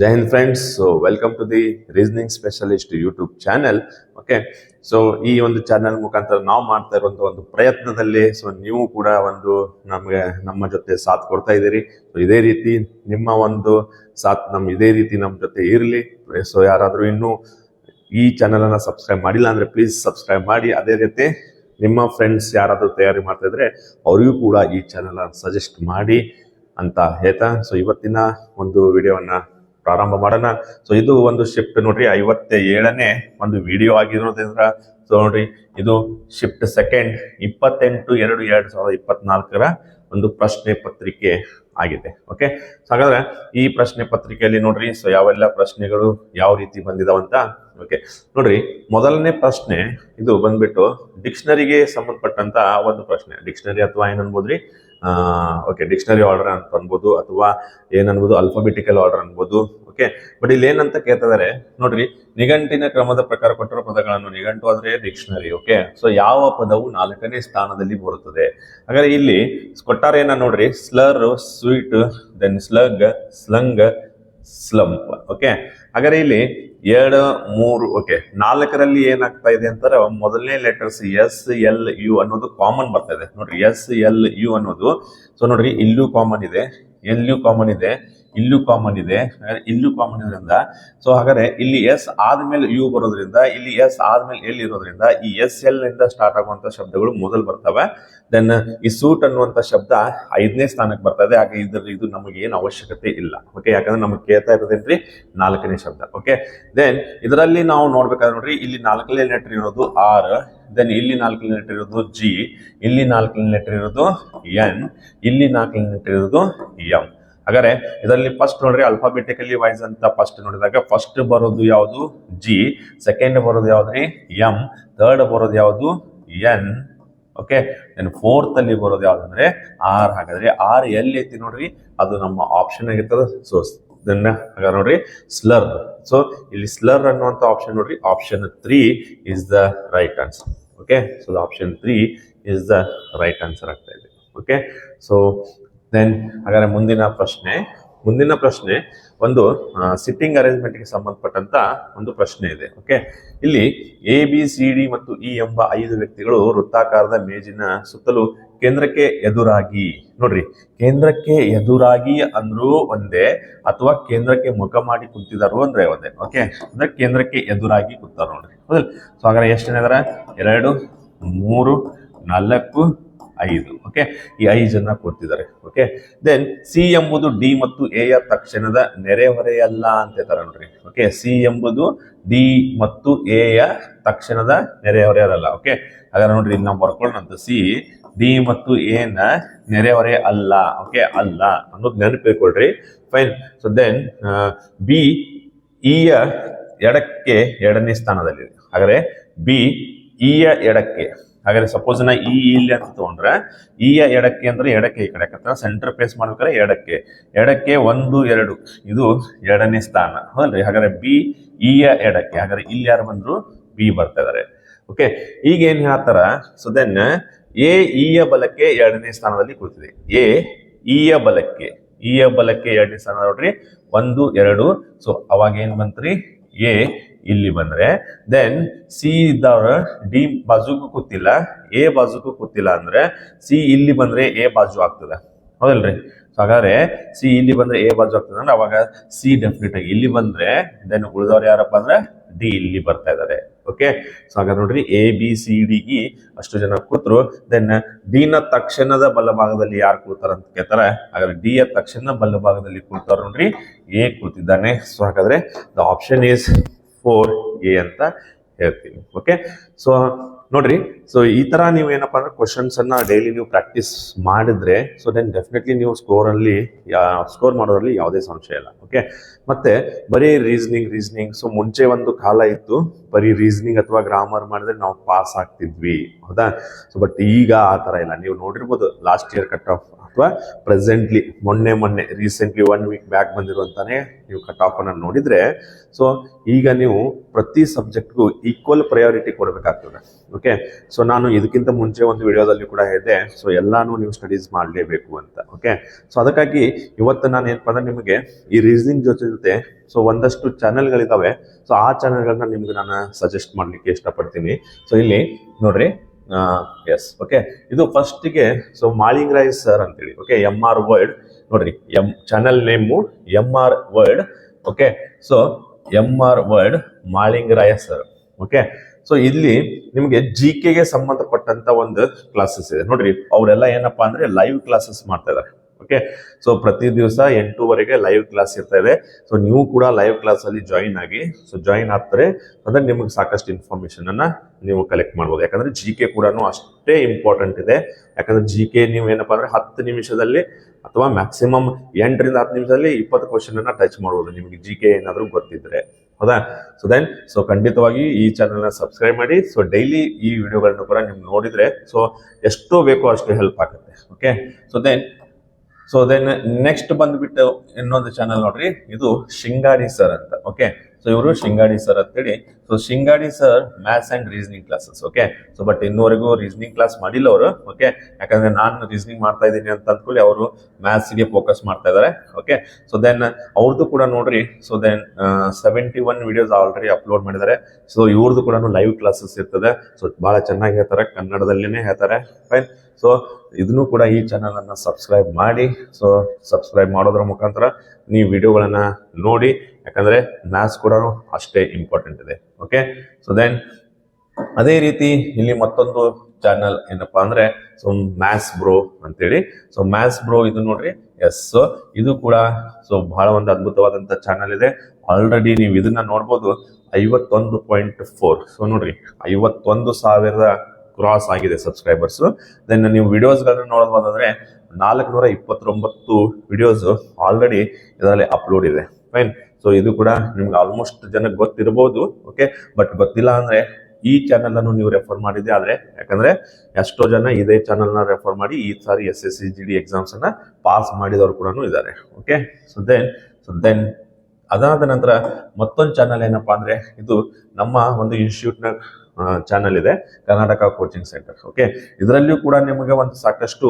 Jai Hind friends so welcome to the reasoning specialist YouTube channel okay so ಈ ಒಂದು channel ಮುಖಾಂತರ ನಾವು ಮಾಡ್ತಾ ಇರುವಂತ ಒಂದು ಪ್ರಯತ್ನದಲ್ಲಿ ಸೊ ನೀವು ಕೂಡ ಒಂದು ನಮಗೆ, ನಮ್ಮ ಜೊತೆ ಸಾಥ್ ಕೊಡ್ತಾ ಇದ್ದೀರಿ. ಸೊ ಇದೇ ರೀತಿ ನಿಮ್ಮ ಒಂದು ಸಾಥ್ ನಮ್ಮ ಇದೇ ರೀತಿ ನಮ್ಮ ಜೊತೆ ಇರಲಿ. ಸೊ ಯಾರಾದರೂ ಇನ್ನೂ ಈ ಚಾನೆಲ್ ಅನ್ನ ಸಬ್ಸ್ಕ್ರೈಬ್ ಮಾಡಿಲ್ಲ ಅಂದ್ರೆ ಪ್ಲೀಸ್ ಸಬ್ಸ್ಕ್ರೈಬ್ ಮಾಡಿ. ಅದೇ ರೀತಿ ನಿಮ್ಮ ಫ್ರೆಂಡ್ಸ್ ಯಾರಾದರೂ ತಯಾರಿ ಮಾಡ್ತಾ ಇದ್ರೆ ಅವರಿಗೂ ಕೂಡ ಈ ಚಾನೆಲ್ ಸಜೆಸ್ಟ್ ಮಾಡಿ ಅಂತ ಹೇಳ್ತಾ. ಸೊ ಇವತ್ತಿನ ಒಂದು ವಿಡಿಯೋವನ್ನ ಪ್ರಾರಂಭ ಮಾಡೋಣ. ಸೊ ಇದು ಒಂದು ಶಿಫ್ಟ್ ನೋಡ್ರಿ ಐವತ್ತ ಏಳನೇ ಒಂದು ವಿಡಿಯೋ ಆಗಿರೋದ್ರಿಂದ. ಸೊ ನೋಡ್ರಿ, ಇದು ಶಿಫ್ಟ್ ಸೆಕೆಂಡ್ ಇಪ್ಪತ್ತೆಂಟು ಎರಡು ಎರಡು ಸಾವಿರದ ಇಪ್ಪತ್ನಾಲ್ಕರ ಒಂದು ಪ್ರಶ್ನೆ ಪತ್ರಿಕೆ ಆಗಿದೆ. ಓಕೆ ಸೊ ಹಾಗಾದ್ರೆ ಈ ಪ್ರಶ್ನೆ ಪತ್ರಿಕೆಯಲ್ಲಿ ನೋಡ್ರಿ ಸೊ ಯಾವೆಲ್ಲ ಪ್ರಶ್ನೆಗಳು ಯಾವ ರೀತಿ ಬಂದಿದಾವಂತ ಓಕೆ ನೋಡ್ರಿ, ಮೊದಲನೇ ಪ್ರಶ್ನೆ, ಇದು ಬಂದ್ಬಿಟ್ಟು ಡಿಕ್ಷನರಿಗೆ ಸಂಬಂಧಪಟ್ಟಂತ ಒಂದು ಪ್ರಶ್ನೆ. ಡಿಕ್ಷನರಿ ಅಥವಾ ಏನನ್ಬೋದ್ರಿ ಓಕೆ ಡಿಕ್ಷನರಿ ಆರ್ಡರ್ ಅಂತ ಅನ್ಬೋದು ಅಥವಾ ಏನನ್ಬೋದು ಅಲ್ಫಾಬೆಟಿಕಲ್ ಆರ್ಡರ್ ಅನ್ಬೋದು ಓಕೆ ಬಟ್ ಇಲ್ಲಿ ಏನಂತ ಕೇಳ್ತಿದ್ದಾರೆ ನೋಡ್ರಿ, ನಿಘಂಟಿನ ಕ್ರಮದ ಪ್ರಕಾರ ಕೊಟ್ಟಿರೋ ಪದಗಳನ್ನು ನಿಘಂಟು ಅಂದ್ರೆ ಡಿಕ್ಷನರಿ ಓಕೆ ಸೊ ಯಾವ ಪದವು ನಾಲ್ಕನೇ ಸ್ಥಾನದಲ್ಲಿ ಬರುತ್ತದೆ? ಹಾಗಾದ್ರೆ ಇಲ್ಲಿ ಕೊಟ್ಟಾರೇನ ನೋಡ್ರಿ slur sweet then slug slung slump okay ಹಾಗಾದ್ರೆ ಇಲ್ಲಿ ಎರಡು, ಮೂರು ಓಕೆ ನಾಲ್ಕರಲ್ಲಿ ಏನಾಗ್ತಾ ಇದೆ ಅಂತಾರೆ ಮೊದಲನೇ ಲೆಟರ್ಸ್ ಎಸ್ ಎಲ್ ಯು ಅನ್ನೋದು ಕಾಮನ್ ಬರ್ತಾ ಇದೆ. ನೋಡ್ರಿ ಎಸ್ ಎಲ್ ಯು ಅನ್ನೋದು ಸೊ ನೋಡ್ರಿ, ಇಲ್ಲೂ ಕಾಮನ್ ಇದೆ ಎಲ್ಲೂ ಕಾಮನ್ ಇದೆ ಇಲ್ಲೂ ಕಾಮನ್ ಇದೆ. ಇಲ್ಲೂ ಕಾಮನ್ ಇರೋದ್ರಿಂದ ಸೊ ಹಾಗಾದ್ರೆ ಇಲ್ಲಿ ಎಸ್ ಆದ್ಮೇಲೆ ಯು ಬರೋದ್ರಿಂದ, ಇಲ್ಲಿ ಎಸ್ ಆದ್ಮೇಲೆ ಎಲ್ ಇರೋದ್ರಿಂದ, ಈ ಎಸ್ ಎಲ್ನಿಂದ ಸ್ಟಾರ್ಟ್ ಆಗುವಂತ ಶಬ್ದಗಳು ಮೊದಲು ಬರ್ತವೆ. ದೆನ್ ಈ ಸೂಟ್ ಅನ್ನುವಂತ ಶಬ್ದ ಐದನೇ ಸ್ಥಾನಕ್ಕೆ ಬರ್ತದೆ ಹಾಗೆ ಇದ್ರ, ಇದು ನಮಗೆ ಏನು ಅವಶ್ಯಕತೆ ಇಲ್ಲ. ಓಕೆ ಯಾಕಂದ್ರೆ ನಮಗೆ ಕೇಳ್ತಾ ಇರೋದೇನ್ರಿ ನಾಲ್ಕನೇ ಶಬ್ದ. ಓಕೆ ದೆನ್ ಇದರಲ್ಲಿ ನಾವು ನೋಡ್ಬೇಕಾದ್ರೆ ನೋಡ್ರಿ, ಇಲ್ಲಿ ನಾಲ್ಕನೇ ಲೆಟರ್ ಇರೋದು ಆರ್ ದೆನ್ ಇಲ್ಲಿ ನಾಲ್ಕನೇ ಲೆಟರ್ ಇರೋದು ಜಿ ಇಲ್ಲಿ ನಾಲ್ಕನೇ ಲೆಟರ್ ಇರೋದು ಎನ್ ಇಲ್ಲಿ ನಾಲ್ಕನೇ ಲೆಟರ್ ಇರೋದು ಎಂ ಹಾಗಾದ್ರೆ ಇದರಲ್ಲಿ ಫಸ್ಟ್ ನೋಡ್ರಿ ಅಲ್ಫಾಬೆಟಿಕಲಿ ವೈಸ್ ಅಂತ ಫಸ್ಟ್ ನೋಡಿದಾಗ ಫಸ್ಟ್ ಬರೋದು ಯಾವುದು? ಜಿ ಸೆಕೆಂಡ್ ಬರೋದು ಯಾವ್ದ್ರಿ ಎಂ ಥರ್ಡ್ ಬರೋದು ಯಾವುದು? ಎನ್ ಓಕೆ ದೆನ್ ಫೋರ್ತ್ ಅಲ್ಲಿ ಬರೋದು ಯಾವ್ದಂದ್ರೆ ಆರ್ ಹಾಗಾದ್ರೆ ಆರ್ ಎಲ್ಲಿ ಐತಿ ನೋಡ್ರಿ? ಅದು ನಮ್ಮ ಆಪ್ಷನ್ ಆಗಿರ್ತದೆ. ಸೊ ಇದನ್ನ ಹಾಗಾದ್ರೆ ನೋಡ್ರಿ ಸ್ಲರ್ ಸೊ ಇಲ್ಲಿ ಸ್ಲರ್ ಅನ್ನುವಂತ ಆಪ್ಷನ್ ನೋಡ್ರಿ. Option three is the right answer okay so option three is the right answer ಆಗ್ತಾ ಇದೆ. ಓಕೆ ಸೊ ದೆನ್ ಹಾಗಾದ್ರೆ ಮುಂದಿನ ಪ್ರಶ್ನೆ ಮುಂದಿನ ಪ್ರಶ್ನೆ ಒಂದು ಸಿಟ್ಟಿಂಗ್ ಅರೇಂಜ್ಮೆಂಟ್ಗೆ ಸಂಬಂಧಪಟ್ಟಂತ ಒಂದು ಪ್ರಶ್ನೆ ಇದೆ. ಓಕೆ ಇಲ್ಲಿ ಎ ಬಿ ಸಿ ಡಿ ಮತ್ತು ಇ ಎಂಬ ಐದು ವ್ಯಕ್ತಿಗಳು ವೃತ್ತಾಕಾರದ ಮೇಜಿನ ಸುತ್ತಲೂ ಕೇಂದ್ರಕ್ಕೆ ಎದುರಾಗಿ, ನೋಡ್ರಿ, ಕೇಂದ್ರಕ್ಕೆ ಎದುರಾಗಿ ಅಂದ್ರೂ ಒಂದೇ ಅಥವಾ ಕೇಂದ್ರಕ್ಕೆ ಮುಖ ಮಾಡಿ ಕುಂತಿದಾರು ಅಂದ್ರೆ ಒಂದೇ. ಓಕೆ ಅಂದ್ರೆ ಕೇಂದ್ರಕ್ಕೆ ಎದುರಾಗಿ ಕೂತಾರ ನೋಡ್ರಿ. ಹೌದಲ್ಲ? ಸೊ ಹಾಗಾದ್ರೆ ಎಷ್ಟು ಎರಡು, ಮೂರು, ನಾಲ್ಕು ಐದು ಓಕೆ ಈ ಐದು ಜನ ಕೊಡ್ತಿದ್ದಾರೆ ಓಕೆ ದೆನ್ ಸಿ ಎಂಬುದು ಡಿ ಮತ್ತು ಎ ಯ ತಕ್ಷಣದ ನೆರೆಹೊರೆಯಲ್ಲ ಅಂತ ಹೇಳ್ತಾರೆ ನೋಡ್ರಿ ಓಕೆ ಸಿ ಎಂಬುದು ಡಿ ಮತ್ತು ಎ ಯ ತಕ್ಷಣದ ನೆರೆಹೊರೆಯಲ್ಲ ಓಕೆ ಹಾಗಾದ್ರೆ ನೋಡ್ರಿ, ಇಲ್ಲಿ ನಾವು ಬರ್ಕೊಳ್ಳೋಣ ಸಿ ಡಿ ಮತ್ತು ಎ ನ ನೆರೆಹೊರೆ ಅಲ್ಲ ಓಕೆ ಅಲ್ಲ ಅನ್ನೋದು ನೆನಪಿಟ್ಕೊಳ್ರಿ fine so then B E ಯ ಎಡಕ್ಕೆ ಎರಡನೇ ಸ್ಥಾನದಲ್ಲಿದೆ. ಹಾಗಾದ್ರೆ ಬಿ ಇಯ ಯ ಎಡಕ್ಕೆ ಹಾಗಾದ್ರೆ ಸಪೋಸ್ ನಾ ಈ ಇಲ್ಲಿ ಅಂತ ತಗೊಂಡ್ರೆ, ಈ ಎಡಕ್ಕೆ ಅಂದ್ರೆ ಎಡಕ್ಕೆ ಈ ಕಡೆ ಯಾಕಂದ್ರೆ ಸೆಂಟರ್ ಪ್ಲೇಸ್ ಮಾಡ್ಬೇಕಾದ್ರೆ ಎಡಕ್ಕೆ. ಎಡಕ್ಕೆ ಒಂದು, ಎರಡು. ಇದು ಎರಡನೇ ಸ್ಥಾನ. ಹೌದಲ್ರಿ? ಹಾಗಾದ್ರೆ ಬಿ ಇ ಎಡಕ್ಕೆ. ಹಾಗಾದ್ರೆ ಇಲ್ಲಿ ಯಾರು ಬಂದ್ರು? ಬಿ ಬರ್ತಾ ಇದಾರೆ. ಓಕೆ ಈಗ ಏನ್ ಹೇಳ್ತಾರ? ಸೊ ದೆನ್ ಎ ಇಯ ಬಲಕ್ಕೆ ಎರಡನೇ ಸ್ಥಾನದಲ್ಲಿ ಕುಳಿತಿದೆ. ಎ ಇ ಬಲಕ್ಕೆ. ಇಯ ಬಲಕ್ಕೆ ಎರಡನೇ ಸ್ಥಾನ ನೋಡ್ರಿ. ಒಂದು, ಎರಡು. ಸೊ ಅವಾಗ ಏನ್ ಬಂತ್ರಿ? ಎ ಇಲ್ಲಿ ಬಂದ್ರೆ ದೆನ್ ಸಿ ಇದ್ದವ್ರ ಡಿ ಬಾಜುಗೂ ಕೂತಿಲ್ಲ ಎ ಬಾಜುಗೂ ಕೂತಿಲ್ಲ ಅಂದ್ರೆ ಸಿ ಇಲ್ಲಿ ಬಂದ್ರೆ ಎ ಬಾಜು ಆಗ್ತದೆ. ಹೌದಲ್ರಿ? ಹಾಗಾದ್ರೆ ಸಿ ಇಲ್ಲಿ ಬಂದ್ರೆ ಎ ಬಾಜು ಆಗ್ತದೆ ಅಂದ್ರೆ ಅವಾಗ ಸಿ ಡೆಫಿನೆಟ್ ಆಗಿ ಇಲ್ಲಿ ಬಂದ್ರೆ ದೆನ್ ಉಳಿದವ್ರು ಯಾರಪ್ಪ ಅಂದ್ರೆ ಡಿ ಇಲ್ಲಿ ಬರ್ತಾ ಇದ್ದಾರೆ ಓಕೆ ಸೊ ಹಾಗಾದ್ರೆ ನೋಡ್ರಿ A B C D E ಅಷ್ಟು ಜನ ಕೂತ್ರು. ದೆನ್ ಡಿ ನ ತಕ್ಷಣದ ಬಲಭಾಗದಲ್ಲಿ ಯಾರು ಕೂತಾರ ಅಂತ ಕೇಳ್ತಾರೆ. ಹಾಗಾದ್ರೆ ಡಿ ಯ ತಕ್ಷಣ ಬಲಭಾಗದಲ್ಲಿ ಕೂತಾರ ನೋಡ್ರಿ ಎ ಕೂತಿದ್ದಾನೆ. ಸೊ ಹಾಗಾದ್ರೆ the option is four A ಅಂತ ಹೇಳ್ತೀನಿ. ಓಕೆ ಸೊ ನೋಡ್ರಿ. ಸೊ ಈ ತರ ನೀವು ಏನಪ್ಪ ಅಂದ್ರೆ ಕ್ವಶನ್ಸ್ ಅನ್ನ ಡೈಲಿ ನೀವು ಪ್ರಾಕ್ಟೀಸ್ ಮಾಡಿದ್ರೆ ಸೊ ದೆನ್ ಡೆಫಿನೆಟ್ಲಿ ನೀವು ಸ್ಕೋರ್ ಅಲ್ಲಿ ಸ್ಕೋರ್ ಮಾಡೋದ್ರಲ್ಲಿ ಯಾವುದೇ ಸಂಶಯ ಇಲ್ಲ. ಓಕೆ ಮತ್ತೆ ಬರೀ ರೀಸನಿಂಗ್ ರೀಸನಿಂಗ್ ಸೊ ಮುಂಚೆ ಒಂದು ಕಾಲ ಇತ್ತು, ಬರೀ ರೀಸನಿಂಗ್ ಅಥವಾ ಗ್ರಾಮರ್ ಮಾಡಿದ್ರೆ ನಾವು ಪಾಸ್ ಆಗ್ತಿದ್ವಿ. ಹೌದಾ? ಸೊ ಬಟ್ ಈಗ ಆ ತರ ಇಲ್ಲ. ನೀವು ನೋಡಿರ್ಬೋದು ಲಾಸ್ಟ್ ಇಯರ್ ಕಟ್ ಆಫ್ ಅಥವಾ ಪ್ರೆಸೆಂಟ್ಲಿ ಮೊನ್ನೆ ಮೊನ್ನೆ ರೀಸೆಂಟ್ಲಿ ಒನ್ ವೀಕ್ ಬ್ಯಾಕ್ ಬಂದಿರುವಂತಾನೆ ನೀವು ಕಟ್ ಆಫ್ ಅನ್ನು ನೋಡಿದ್ರೆ ಸೊ ಈಗ ನೀವು ಪ್ರತಿ ಸಬ್ಜೆಕ್ಟ್ಗೂ ಈಕ್ವಲ್ ಪ್ರಯಾರಿಟಿ ಕೊಡಬೇಕಾಗ್ತದೆ. ಓಕೆ ಸೊ ನಾನು ಇದಕ್ಕಿಂತ ಮುಂಚೆ ಒಂದು ವಿಡಿಯೋದಲ್ಲಿ ಕೂಡ ಹೇಳಿದೆ ಸೊ ಎಲ್ಲಾನು ನೀವು ಸ್ಟಡೀಸ್ ಮಾಡಲೇಬೇಕು ಅಂತ. ಓಕೆ ಸೊ ಅದಕ್ಕಾಗಿ ಇವತ್ತು ನಾನು ಏನಪ್ಪ ಅಂದ್ರೆ ನಿಮಗೆ, ಈ ರೀಸನಿಂಗ್ ಜೊತೆ ಜೊತೆ ಸೊ ಒಂದಷ್ಟು ಚಾನೆಲ್ಗಳಿದ್ದಾವೆ ಸೊ ಆ ಚಾನೆಲ್ಗಳನ್ನ ನಿಮ್ಗೆ ನಾನು ಸಜೆಸ್ಟ್ ಮಾಡ್ಲಿಕ್ಕೆ ಇಷ್ಟಪಡ್ತೀನಿ. ಸೊ ಇಲ್ಲಿ ನೋಡ್ರಿ ಎಸ್ ಓಕೆ ಇದು ಫಸ್ಟಿಗೆ ಸೊ ಮಾಳಿಂಗ್ರಾಯ್ ಸರ್ ಅಂತೇಳಿ. ಓಕೆ ಎಂ ಆರ್ ವರ್ಡ್ ನೋಡ್ರಿ M channel name M R word okay so M R word Malingaraya sir okay so ಇಲ್ಲಿ ನಿಮಗೆ ಜಿ ಕೆಗೆ ಸಂಬಂಧಪಟ್ಟಂತ ಒಂದು ಕ್ಲಾಸಸ್ ಇದೆ. ನೋಡ್ರಿ, ಅವರೆಲ್ಲ ಏನಪ್ಪಾ ಅಂದ್ರೆ ಲೈವ್ ಕ್ಲಾಸಸ್ ಮಾಡ್ತಾ ಇದಾರೆ. ಓಕೆ ಸೊ ಪ್ರತಿ ದಿವಸ ಎಂಟೂವರೆಗೆ ಲೈವ್ ಕ್ಲಾಸ್ ಇರ್ತಾ ಇದೆ. ಸೊ ನೀವು ಕೂಡ ಲೈವ್ ಕ್ಲಾಸ್ ಅಲ್ಲಿ ಜಾಯಿನ್ ಆಗಿ ಸೊ ಜಾಯಿನ್ ಆಗ್ತಾರೆ. ಅಂದ್ರೆ ನಿಮಗೆ ಸಾಕಷ್ಟು ಇನ್ಫಾರ್ಮೇಷನನ್ನು ನೀವು ಕಲೆಕ್ಟ್ ಮಾಡ್ಬೋದು. ಯಾಕಂದ್ರೆ ಜಿ ಕೆ ಕೂಡ ಅಷ್ಟೇ ಇಂಪಾರ್ಟೆಂಟ್ ಇದೆ. ಯಾಕಂದ್ರೆ ಜಿ ಕೆ ನೀವು ಏನಪ್ಪಾ ಅಂದ್ರೆ ಹತ್ತು ನಿಮಿಷದಲ್ಲಿ ಅಥವಾ ಮ್ಯಾಕ್ಸಿಮಮ್ ಎಂಟರಿಂದ ಹತ್ತು ನಿಮಿಷದಲ್ಲಿ ಇಪ್ಪತ್ತು ಕ್ವಶನ್ ಅನ್ನ ಟಚ್ ಮಾಡ್ಬೋದು. ನಿಮಗೆ ಜಿ ಕೆ ಏನಾದರೂ ಗೊತ್ತಿದ್ರೆ. ಹೌದಾ? ಸೊ ದೆನ್ ಸೊ ಖಂಡಿತವಾಗಿ ಈ ಚಾನೆಲ್ನ ಸಬ್ಸ್ಕ್ರೈಬ್ ಮಾಡಿ. ಸೊ ಡೈಲಿ ಈ ವಿಡಿಯೋಗಳನ್ನು ಕೂಡ ನೀವು ನೋಡಿದ್ರೆ ಸೊ ಎಷ್ಟು ಬೇಕೋ ಅಷ್ಟು ಹೆಲ್ಪ್ ಆಗುತ್ತೆ. Okay so then so then next ಬಂದ್ಬಿಟ್ಟು ಇನ್ನೊಂದು ಚಾನಲ್ ನೋಡ್ರಿ, ಇದು ಶಿಂಗಾಡಿ ಸರ್ ಅಂತ ಓಕೆ ಸೊ ಇವರು ಶಿಂಗಾಡಿ ಸರ್ ಅಂತೇಳಿ so Shingadi sir maths and reasoning classes okay so but ಇನ್ನೂವರೆಗೂ reasoning class ಮಾಡಿಲ್ಲ ಅವರು ಓಕೆ ಯಾಕಂದ್ರೆ ನಾನು ರೀಸನಿಂಗ್ ಮಾಡ್ತಾ ಇದ್ದೀನಿ ಅಂತ ಅಂದ್ಕೊಳ್ಳಿ ಅವರು ಮ್ಯಾಥ್ಸ್ಗೆ ಫೋಕಸ್ ಮಾಡ್ತಾ ಇದ್ದಾರೆ ಓಕೆ ಸೊ ದೆನ್ ಅವ್ರದ್ದು ಕೂಡ ನೋಡ್ರಿ so then seventy one videos already upload ಮಾಡಿದ್ದಾರೆ ಸೊ ಇವ್ರದ್ದು ಕೂಡ ಲೈವ್ ಕ್ಲಾಸಸ್ ಇರ್ತದೆ. ಸೊ ಬಹಳ ಚೆನ್ನಾಗಿ ಹೇಳ್ತಾರೆ, ಕನ್ನಡದಲ್ಲಿನೇ ಹೇಳ್ತಾರೆ. ಫೈನ್ ಸೊ ಇದನ್ನು ಕೂಡ ಈ ಚಾನಲನ್ನು ಸಬ್ಸ್ಕ್ರೈಬ್ ಮಾಡಿ. ಸೊ ಸಬ್ಸ್ಕ್ರೈಬ್ ಮಾಡೋದ್ರ ಮುಖಾಂತರ ನೀವು ವಿಡಿಯೋಗಳನ್ನು ನೋಡಿ. ಯಾಕಂದ್ರೆ ಮ್ಯಾಥ್ಸ್ ಕೂಡ ಅಷ್ಟೇ ಇಂಪಾರ್ಟೆಂಟ್ ಇದೆ. ಓಕೆ ಸೊ ದೆನ್ ಅದೇ ರೀತಿ ಇಲ್ಲಿ ಮತ್ತೊಂದು ಚಾನಲ್ ಏನಪ್ಪಾ ಅಂದ್ರೆ ಸೊ ಮ್ಯಾಥ್ಸ್ ಬ್ರೋ ಅಂತೇಳಿ. ಸೊ ಮ್ಯಾಥ್ಸ್ ಬ್ರೋ ಇದು ನೋಡ್ರಿ. ಎಸ್ ಇದು ಕೂಡ ಸೊ ಬಹಳ ಒಂದು ಅದ್ಭುತವಾದಂತ ಚಾನಲ್ ಇದೆ. ಆಲ್ರೆಡಿ ನೀವು ಇದನ್ನ ನೋಡ್ಬೋದು. ಐವತ್ತೊಂದು ಪಾಯಿಂಟ್ ಫೋರ್ ಸೊ ನೋಡ್ರಿ. ಐವತ್ತೊಂದು ಸಾವಿರದ ಕ್ರಾಸ್ ಆಗಿದೆ ಸಬ್ಸ್ಕ್ರೈಬರ್ಸ್ ದೆನ್ ನೀವು ವಿಡಿಯೋಸ್ಗಳನ್ನ ನೋಡೋದಾದ್ರೆ ನಾಲ್ಕುನೂರ ಇಪ್ಪತ್ತೊಂಬತ್ತು ವಿಡಿಯೋಸ್ ಆಲ್ರೆಡಿ ಇದರಲ್ಲಿ ಅಪ್ಲೋಡ್ ಇದೆ. ಫೈನ್ ಸೊ ಇದು ಕೂಡ ನಿಮ್ಗೆ ಆಲ್ಮೋಸ್ಟ್ ಜನಕ್ಕೆ ಗೊತ್ತಿರಬಹುದು ಓಕೆ ಬಟ್ ಗೊತ್ತಿಲ್ಲ ಅಂದ್ರೆ ಈ ಚಾನೆಲ್ ಅನ್ನು ನೀವು ರೆಫರ್ ಮಾಡಿದೆ ಆದ್ರೆ, ಯಾಕಂದ್ರೆ ಎಷ್ಟೋ ಜನ ಇದೇ ಚಾನೆಲ್ನ ರೆಫರ್ ಮಾಡಿ ಈ ಸಾರಿ S S C G D exams ಅನ್ನ ಪಾಸ್ ಮಾಡಿದವರು ಕೂಡ ಇದ್ದಾರೆ. Okay so then so then ಅದಾದ ನಂತರ ಮತ್ತೊಂದು ಚಾನಲ್ ಏನಪ್ಪಾ ಅಂದ್ರೆ ಇದು ನಮ್ಮ ಒಂದು ಇನ್ಸ್ಟಿಟ್ಯೂಟ್ನ ಚಾನಲ್ ಇದೆ, ಕರ್ನಾಟಕ ಕೋಚಿಂಗ್ ಸೆಂಟರ್ ಓಕೆ ಇದರಲ್ಲಿಯೂ ಕೂಡ ನಿಮಗೆ ಒಂದು ಸಾಕಷ್ಟು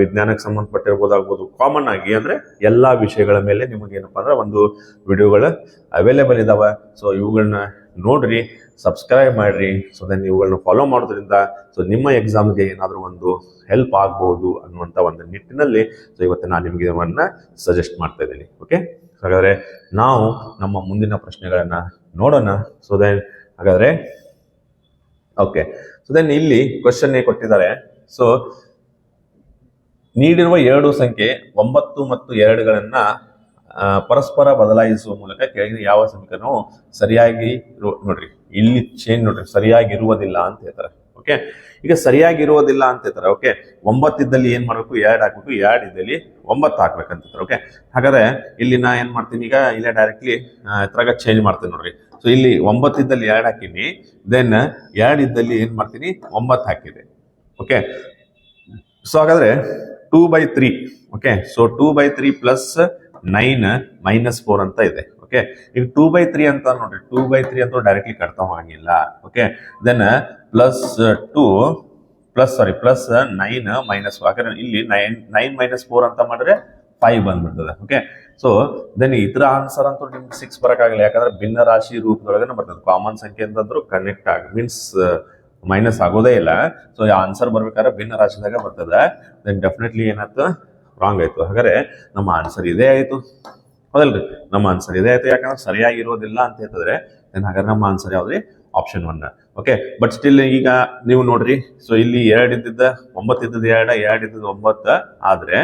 ವಿಜ್ಞಾನಕ್ಕೆ ಸಂಬಂಧಪಟ್ಟಿರ್ಬೋದಾಗ್ಬೋದು. ಕಾಮನ್ ಆಗಿ ಅಂದ್ರೆ ಎಲ್ಲಾ ವಿಷಯಗಳ ಮೇಲೆ ನಿಮಗೆ ಏನಪ್ಪಾ ಅಂದ್ರೆ ಒಂದು ವಿಡಿಯೋಗಳು ಅವೈಲೇಬಲ್ ಇದ್ದಾವೆ ಸೊ ಇವುಗಳನ್ನ ನೋಡ್ರಿ ಸಬ್ಸ್ಕ್ರೈಬ್ ಮಾಡ್ರಿ. ಸೊ ದೆನ್ ಇವುಗಳನ್ನ ಫಾಲೋ ಮಾಡೋದ್ರಿಂದ ಸೊ ನಿಮ್ಮ ಎಕ್ಸಾಮ್ಗೆ ಏನಾದರೂ ಒಂದು ಹೆಲ್ಪ್ ಆಗ್ಬೋದು ಅನ್ನುವಂಥ ಒಂದು ನಿಟ್ಟಿನಲ್ಲಿ ಸೊ ಇವತ್ತು ನಾನು ನಿಮಗೆ ಸಜೆಸ್ಟ್ ಮಾಡ್ತಾ ಇದ್ದೀನಿ. ಓಕೆ ಹಾಗಾದ್ರೆ ನಾವು ನಮ್ಮ ಮುಂದಿನ ಪ್ರಶ್ನೆಗಳನ್ನು ನೋಡೋಣ. ಸೊ ದೆನ್ ಹಾಗಾದರೆ ಓಕೆ ಸೊ ದೆನ್ ಇಲ್ಲಿ ಕ್ವಶನ್ ಕೊಟ್ಟಿದ್ದಾರೆ. ಸೊ ನೀಡಿರುವ ಎರಡು ಸಂಖ್ಯೆ ಒಂಬತ್ತು ಮತ್ತು ಎರಡುಗಳನ್ನು ಪರಸ್ಪರ ಬದಲಾಯಿಸುವ ಮೂಲಕ ಕೆಳಗಿನ ಯಾವ ಸಮೀಕರಣವು ಸರಿಯಾಗಿ ನೋಡ್ರಿ, ಇಲ್ಲಿ ಚೇಂಜ್ ನೋಡ್ರಿ ಸರಿಯಾಗಿರುವುದಿಲ್ಲ ಅಂತ ಹೇಳ್ತಾರೆ. ಓಕೆ ಈಗ ಸರಿಯಾಗಿರೋದಿಲ್ಲ ಅಂತ ಹೇಳ್ತಾರೆ ಓಕೆ ಒಂಬತ್ತಿದ್ದಲ್ಲಿ ಏನು ಮಾಡಬೇಕು? ಎರಡು ಹಾಕ್ಬೇಕು ಎರಡು ಇದ್ದಲ್ಲಿ ಒಂಬತ್ತು ಹಾಕ್ಬೇಕಂತ ಹೇಳ್ತಾರೆ ಓಕೆ ಹಾಗಾದ್ರೆ ಇಲ್ಲಿ ನಾ ಏನು ಮಾಡ್ತೀನಿ ಈಗ? ಇಲ್ಲೇ ಡೈರೆಕ್ಟ್ಲಿ ಇದ್ರಾಗ ಚೇಂಜ್ ಮಾಡ್ತೀನಿ ನೋಡ್ರಿ. ಸೊ ಇಲ್ಲಿ ಒಂಬತ್ತಿದ್ದಲ್ಲಿ ಎರಡು ಹಾಕಿನಿ ದೆನ್ ಎರಡು ಇದ್ದಲ್ಲಿ ಏನು ಮಾಡ್ತೀನಿ? ಒಂಬತ್ತು ಹಾಕಿದೆ ಓಕೆ ಸೊ ಹಾಗಾದ್ರೆ two by three okay so two by three plus nine minus four ಅಂತ ಇದೆ ಓಕೆ ಈಗ ಟೂ ಬೈ ತ್ರೀ ಅಂತ ನೋಡ್ರಿ ಟೂ ಬೈ ತ್ರೀ ಅಂತ ಡೈರೆಕ್ಟ್ಲಿ ಕಟ್ತಾ ಹೋಗಿಲ್ಲ okay then plus two plus sorry plus nine minus ಯಾಕಂದ್ರೆ ಇಲ್ಲಿ ನೈನ್ ನೈನ್ ಮೈನಸ್ ಫೋರ್ ಅಂತ ಮಾಡಿದ್ರೆ ಫೈವ್ ಬಂದ್ಬಿಡ್ತದೆ. ಓಕೆ ಸೊ ದೆನ್ ಇದರ ಆನ್ಸರ್ ಅಂತೂ ನಿಮ್ಗೆ ಸಿಕ್ಸ್ ಬರೋಕ್ಕಾಗಲ್ಲ. ಯಾಕಂದ್ರೆ ಭಿನ್ನ ರಾಶಿ ರೂಪದೊಳಗನೆ ಬರ್ತದೆ. ಕಾಮನ್ ಸಂಖ್ಯೆ ಅಂತಂದ್ರು ಕನೆಕ್ಟ್ ಆಗಿ ಮೀನ್ಸ್ ಮೈನಸ್ ಆಗೋದೇ ಇಲ್ಲ. ಸೊ ಆನ್ಸರ್ ಬರ್ಬೇಕಾದ್ರೆ ಭಿನ್ನ ರಾಶಿದಾಗ ಬರ್ತದೆ. ದೆನ್ ಡೆಫಿನೆಟ್ಲಿ ಏನಾಯ್ತು? ರಾಂಗ್ ಆಯ್ತು. ಹಾಗಾದ್ರೆ ನಮ್ಮ ಆನ್ಸರ್ ಇದೇ ಆಯ್ತು. ಹೌದಲ್ರಿ? ನಮ್ಮ ಆನ್ಸರ್ ಇದೇ ಆಯ್ತು. ಯಾಕಂದ್ರೆ ಸರಿಯಾಗಿರೋದಿಲ್ಲ ಅಂತ ಹೇಳ್ತಿದ್ರೆ ದೆನ್ ಹಾಗಾದ್ರೆ ನಮ್ಮ answer ಯಾವ್ದ್ರಿ? Option one okay but still ಈಗ ನೀವು ನೋಡ್ರಿ ಸೊ ಇಲ್ಲಿ ಎರಡು ಇದ್ದಿದ್ದ ಒಂಬತ್ತು ಇದ್ದಿದ್ದ ಎರಡು ಎರಡು ಇದ್ದಿದ್ದ ಒಂಬತ್ತು ಆದ್ರೆ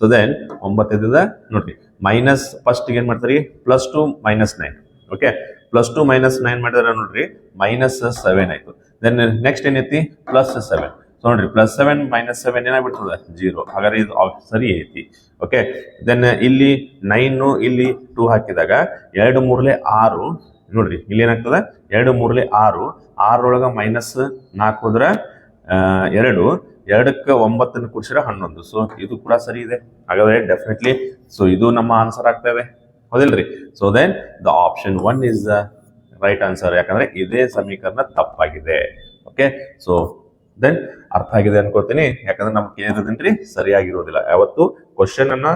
ಸೊ ದೆನ್ ಒಂಬತ್ತು ಇದ್ದದ ನೋಡ್ರಿ ಮೈನಸ್ ಫಸ್ಟ್ ಏನ್ ಮಾಡ್ತಾರೆ? Plus two minus nine okay plus two minus nine ಮಾಡಿದ್ರೆ ನೋಡ್ರಿ ಮೈನಸ್ ಸೆವೆನ್ ಆಯ್ತು. ದೆನ್ ನೆಕ್ಸ್ಟ್ ಏನೈತಿ? ಪ್ಲಸ್ ಸೆವೆನ್ ಸೊ ನೋಡ್ರಿ ಪ್ಲಸ್ ಸೆವೆನ್ ಮೈನಸ್ ಸೆವೆನ್ ಏನಾಗ್ಬಿಡ್ತದೆ? ಜೀರೋ ಹಾಗಾದ್ರೆ ಇದು ಸರಿ ಐತಿ. ಓಕೆ ದೆನ್ ಇಲ್ಲಿ ನೈನು ಇಲ್ಲಿ ಟೂ ಹಾಕಿದಾಗ, ಎರಡು ಮೂರ್ಲೆ ಆರು ನೋಡ್ರಿ ಇಲ್ಲಿ ಏನಾಗ್ತದೆ ಎರಡು ಮೂರಲ್ಲಿ ಆರು, ಆರೊಳಗ ಮೈನಸ್ ನಾಲ್ಕು ಹೋದ್ರೆ ಎರಡು, ಎರಡಕ್ಕೆ ಒಂಬತ್ತನ್ನು ಕೂಡಿಸಿದ್ರೆ ಹನ್ನೊಂದು. ಸೊ ಇದು ಕೂಡ ಸರಿ ಇದೆ. ಹಾಗಾದ್ರೆ ಡೆಫಿನೆಟ್ಲಿ ಸೊ ಇದು ನಮ್ಮ ಆನ್ಸರ್ ಆಗ್ತಾ ಇದೆ. ಹೌದಿಲ್ರಿ? So then the option one is the right answer ಯಾಕಂದ್ರೆ ಇದೇ ಸಮೀಕರಣ ತಪ್ಪಾಗಿದೆ. ಓಕೆ ಸೊ ದೆನ್ ಅರ್ಥ ಆಗಿದೆ ಅನ್ಕೋತೀನಿ. ಯಾಕಂದ್ರೆ ನಮ್ಗೆ ಕೇಳಿದ್ರಿ ಸರಿಯಾಗಿರೋದಿಲ್ಲ. ಯಾವತ್ತು ಕ್ವಶನ್ ಅನ್ನ